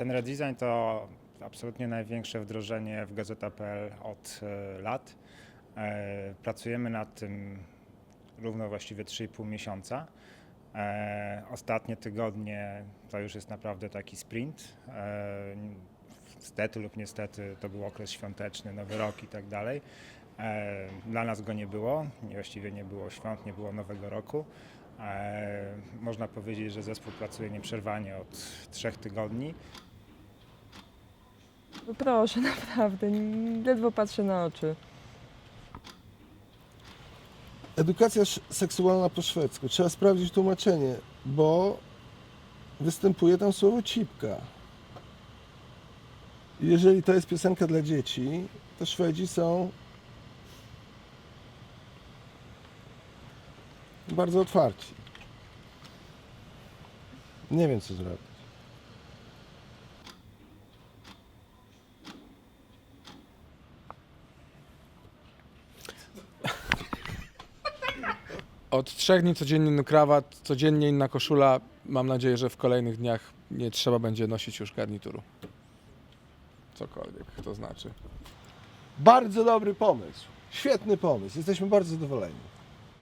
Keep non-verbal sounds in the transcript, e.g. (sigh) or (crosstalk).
Ten redesign to absolutnie największe wdrożenie w Gazeta.pl od e, lat. E, Pracujemy nad tym równo właściwie 3,5 miesiąca. E, Ostatnie tygodnie to już jest naprawdę taki sprint. Stety lub niestety to był okres świąteczny, nowy rok i tak dalej. Dla nas go nie było, właściwie nie było świąt, nie było nowego roku. Można powiedzieć, że zespół pracuje nieprzerwanie od trzech tygodni. Proszę, (laughs) naprawdę, ledwo patrzę na oczy. Edukacja seksualna po szwedzku. Trzeba sprawdzić tłumaczenie, bo występuje tam słowo cipka. Jeżeli to jest piosenka dla dzieci, to Szwedzi są bardzo otwarci. Nie wiem, co zrobić. Od trzech dni codziennie inny krawat, codziennie inna koszula. Mam nadzieję, że w kolejnych dniach nie trzeba będzie nosić już garnituru. Cokolwiek to znaczy. Bardzo dobry pomysł. Świetny pomysł. Jesteśmy bardzo zadowoleni.